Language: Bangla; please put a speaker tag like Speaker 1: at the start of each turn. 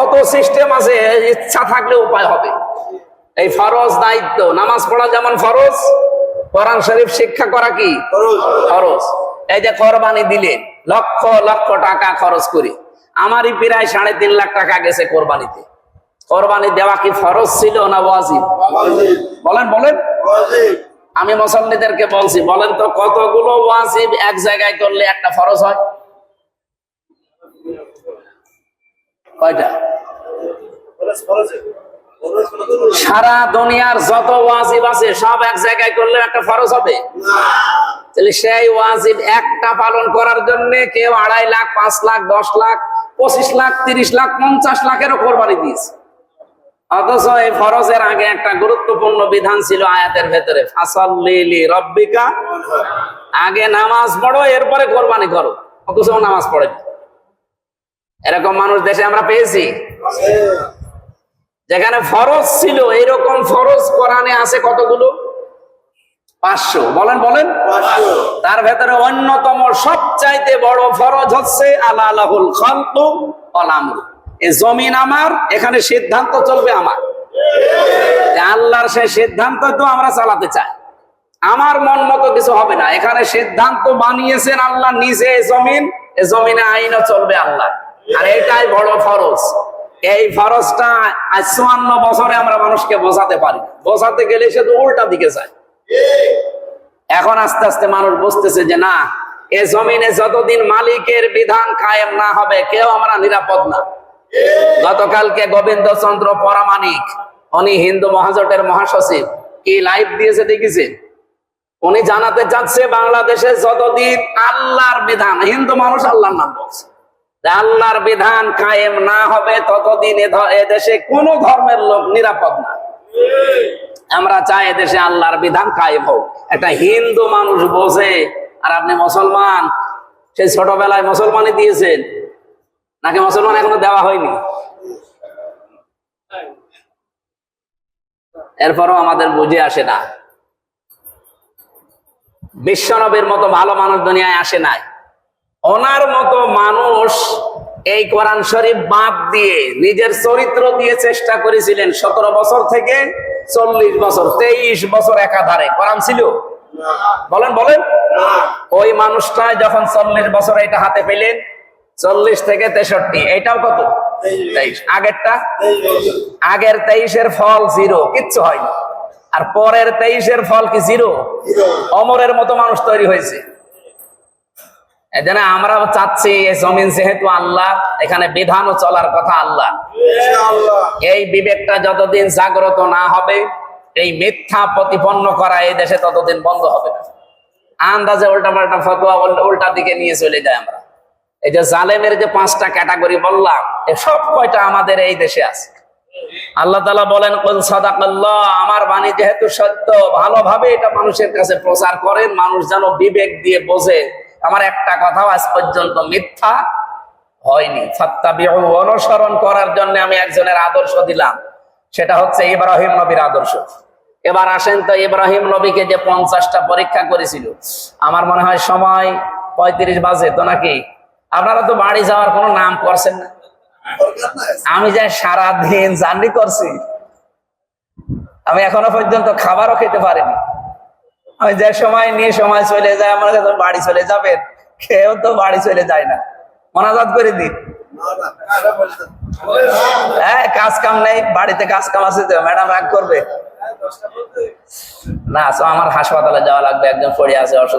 Speaker 1: কত সিস্টেম আছে ইচ্ছা থাকলে উপায় হবে। এই ফরজ দায়িত্ব নামাজ পড়া যেমন ফরজ কোরআন শরীফ শিক্ষা করা কি? খরচ এই যে কোরবানি দিলে লক্ষ লক্ষ টাকা খরচ করি। আমারই প্রায় সাড়ে তিন লাখ টাকা গেছে কোরবানিতে। কোরবানি দেওয়া কি ফরজ ছিল না ওয়াজিব? বলেন বলেন। আমি মুসল্লিদেরকে বলছি বলেন তো কতগুলো ওয়াজিব এক জায়গায় করলে একটা ফরজ হয়? কয়টা? সারা দুনিয়ার যত ওয়াজিব আছে, সব এক জায়গায় করলে একটা ফরজ হবে। তাহলে সেই ওয়াজিব একটা পালন করার জন্য কেউ আড়াই লাখ, পাঁচ লাখ, দশ লাখ, পঁচিশ লাখ, তিরিশ লাখ, পঞ্চাশ লাখেরও কোরবানি দিয়েছে। অথচ এই ফরজের আগে একটা গুরুত্বপূর্ণ বিধান ছিল আয়াতের ভেতরে ফাসাল্লি রব্বিকা। আগে নামাজ পড়ো, এরপরে কোরবানি করো। অথচ নামাজ পড়ে এরকম মানুষ দেশে আমরা পেয়েছি। যেখানে ফরজ ছিল এরকম ফরজ কোরআনে আছে কতগুলো? পাঁচশো। বলেন বলেন। তার ভেতরে অন্যতম সবচাইতে বড় ফরজ হচ্ছে আল্লাহ আমরু। এই জমিন আমার এখানে সিদ্ধান্ত চলবে আমার। আল্লাহর সেই সিদ্ধান্ত তো আমরা চালাতে চাই। আমার মন মতো কিছু হবে না। এখানে সিদ্ধান্ত বানিয়েছেন আল্লাহ নিজে এই জমিন এই জমিনে আইনও চলবে আল্লাহ আর এটাই বড় ফরজ। এই ফরজটা আজ চুয়ান্ন বছরে আমরা মানুষকে বোঝাতে পারি। বোঝাতে গেলে সে তো উল্টা দিকে যায়। এখন আস্তে আস্তে মানুষ বুঝতেছে যে না, এ জমিনে যতদিন মালিকের বিধান কায়েম না হবে, কেউ আমরা নিরাপদ না। গতকালকে গোবিন্দ চন্দ্র পরামানিক উনি হিন্দু মহাজোটের মহাসচিব, কি লাইভ দিয়েছে দেখেছেন? উনি জানাতে চাচ্ছে বাংলাদেশে যতদিন আল্লাহর বিধান, হিন্দু মানুষ আল্লাহর নাম বলছে। আল্লাহর বিধান কায়েম না হবে, ততদিন এ ধ- কোন ধর্মের লোক নিরাপদ না। আমরা চাই এদেশে আল্লাহর বিধান কায়েম হোক। একটা হিন্দু মানুষ বোঝে আর আপনি মুসলমান? সেই ছোটবেলায় মুসলমানই দিয়েছেন। নাকি মুসলমান এখনও দেওয়া হয়নি? এরপরও আমাদের বুঝে আসে না। বিশ্বনবীর মতো ভালো মানুষ দুনিয়ায় আসে নাই। ওনার মতো মানুষ এই কোরআন শরীফ বাদ দিয়ে নিজের চরিত্র দিয়ে চেষ্টা করেছিলেন সতেরো বছর থেকে চল্লিশ বছর তেইশ বছর একাধারে। কোরআন ছিল? বলেন বলেন। ওই মানুষটা যখন চল্লিশ বছর এটা হাতে পেলেন চল্লিশ থেকে তেষট্টি এটাও কত? তেইশ। আগেরটা? আগের তেইশের ফল জিরো কিচ্ছু হয়নি। আর পরের তেইশের ফল কি জিরো? অমরের মতো মানুষ তৈরি হয়েছে। এজন্য আমরা চাচ্ছি এই জমিন যেহেতু আল্লাহ এখানে বিধানও চলার কথা আল্লাহ। এই বিবেকটা যতদিন জাগ্রত না হবে এই মিথ্যা প্রতিপন্ন করা এই দেশে ততদিন বন্ধ হবে না। আন্দাজে উল্টা পাল্টা ফতোয়া উল- উল্টা দিকে নিয়ে চলে যায় আমরা। এই যে জালেমের যে পাঁচটা ক্যাটাগরি বললাম সব কয়টা আমাদের এই দেশে আছে। আল্লাহ তালা বলেন কুল সাদাকাল্লাহ আমার বাণী যেহেতু সত্য ভালোভাবে এটা মানুষের কাছে প্রচার করেন মানুষ যেন বিবেক দিয়ে বোঝে। আমার একটা কথাও আজ পর্যন্ত মিথ্যা হয়নি। অনুসরণ করার জন্য আমি একজনের আদর্শ দিলাম। সেটা হচ্ছে ইব্রাহিম নবীর আদর্শ। এবার আসেন তো ইব্রাহিম নবীকে যে পঞ্চাশটা পরীক্ষা করেছিল। আমার মনে হয় সময় পঁয়ত্রিশ বাজে তো নাকি? আপনারা তো বাড়ি যাওয়ার কোনো নাম করছেন না। আমি যে সারা দিন জার্নি করছি, আমি এখনও পর্যন্ত খাবারও খেতে পারিনি। আমি যে সময় নিয়ে সময় চলে যায়, আমার কাছে বাড়ি চলে যাবেন কেউ তো বাড়ি চলে যায় না। মনাজাত করে দিন। হ্যাঁ কাজ কাম নেই, বাড়িতে কাজ কাম আছে তো, ম্যাডাম রাগ করবে। না আমার হাসপাতালে যাওয়া লাগবে, একজন পড়ে আছে অসুস্থ।